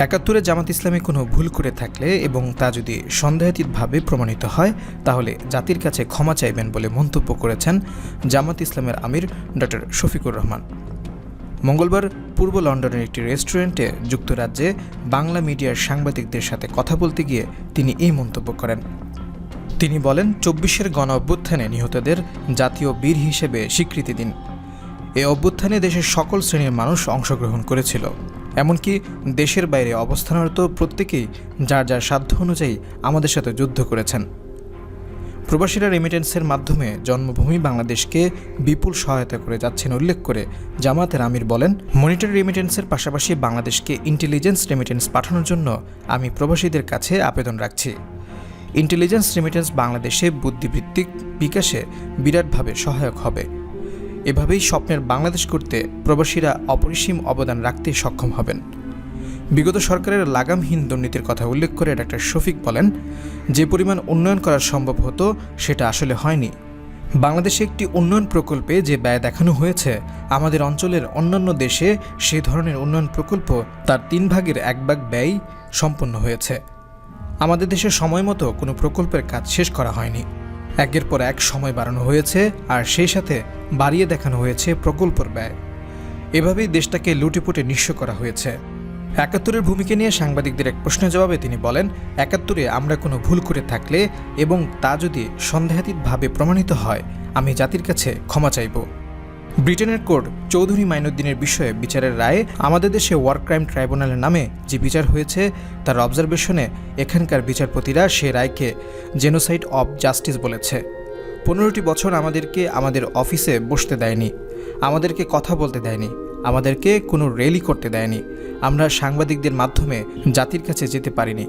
একাত্তরে জামাত ইসলামী কোনো ভুল করে থাকলে এবং তা যদি সন্দেহাতীতভাবে প্রমাণিত হয়, তাহলে জাতির কাছে ক্ষমা চাইবেন বলে মন্তব্য করেছেন জামাত ইসলামের আমির ডক্টর শফিকুর রহমান। মঙ্গলবার পূর্ব লন্ডনের একটি রেস্টুরেন্টে যুক্তরাজ্যে বাংলা মিডিয়ার সাংবাদিকদের সাথে কথা বলতে গিয়ে তিনি এই মন্তব্য করেন। তিনি বলেন, চব্বিশের গণ অভ্যুত্থানে নিহতদের জাতীয় বীর হিসেবে স্বীকৃতি দিন। এ অভ্যুত্থানে দেশের সকল শ্রেণির মানুষ অংশগ্রহণ করেছিল। এমনকি দেশের বাইরে অবস্থানরত প্রত্যেকেই যার যার সাধ্য অনুযায়ী আমাদের সাথে যুদ্ধ করেছেন। প্রবাসীরা রেমিটেন্সের মাধ্যমে জন্মভূমি বাংলাদেশকে বিপুল সহায়তা করে যাচ্ছেন উল্লেখ করে জামাতের আমির বলেন মনিটরি রেমিটেন্সের পাশাপাশি বাংলাদেশকে ইন্টেলিজেন্স রেমিটেন্স পাঠানোর জন্য আমি প্রবাসীদের কাছে আবেদন রাখছি। ইন্টেলিজেন্স রেমিটেন্স বাংলাদেশে বুদ্ধিভিত্তিক বিকাশে বিরাটভাবে সহায়ক হবে। এভাবেই স্বপ্নের বাংলাদেশ করতে প্রবাসীরা অপরিসীম অবদান রাখতে সক্ষম হবেন। বিগত সরকারের লাগামহীন দুর্নীতির কথা উল্লেখ করে ডাক্তার শফিক বলেন, যে পরিমাণ উন্নয়ন করা সম্ভব হতো, সেটা আসলে হয়নি। বাংলাদেশে একটি উন্নয়ন প্রকল্পে যে ব্যয় দেখানো হয়েছে, আমাদের অঞ্চলের অন্যান্য দেশে সে ধরনের উন্নয়ন প্রকল্প তার তিন ভাগের এক ভাগ ব্যয় সম্পন্ন হয়েছে। আমাদের দেশে সময় মতো কোনো প্রকল্পের কাজ শেষ করা হয়নি। একের পর এক সময় বাড়ানো হয়েছে আর সেই সাথে বাড়িয়ে দেখানো হয়েছে প্রকল্পর ব্যয়। এভাবেই দেশটাকে লুটেপুটে নিঃস্ব করা হয়েছে। একাত্তরের ভূমিকা নিয়ে সাংবাদিকদের এক প্রশ্নের জবাবে তিনি বলেন, একাত্তরে আমরা কোনো ভুল করে থাকলে এবং তা যদি সন্দেহাতীতভাবে প্রমাণিত হয়, আমি জাতির কাছে ক্ষমা চাইব। ব্রিটেনের কোর্ট চৌধুরী মাইনুদ্দিনের বিষয়ে বিচারের রায়ে আমাদের দেশে ওয়ার ক্রাইম ট্রাইব্যুনালের নামে যে বিচার হয়েছে, তার অবজারভেশনে এখানকার বিচারপতিরা সে রায়কে জেনোসাইড অব জাস্টিস বলেছে। পনেরোটি বছর আমাদেরকে আমাদের অফিসে বসতে দেয়নি, আমাদেরকে কথা বলতে দেয়নি, আমাদেরকে কোনো র্যালি করতে দেয়নি। আমরা সাংবাদিকদের মাধ্যমে জাতির কাছে যেতে পারিনি।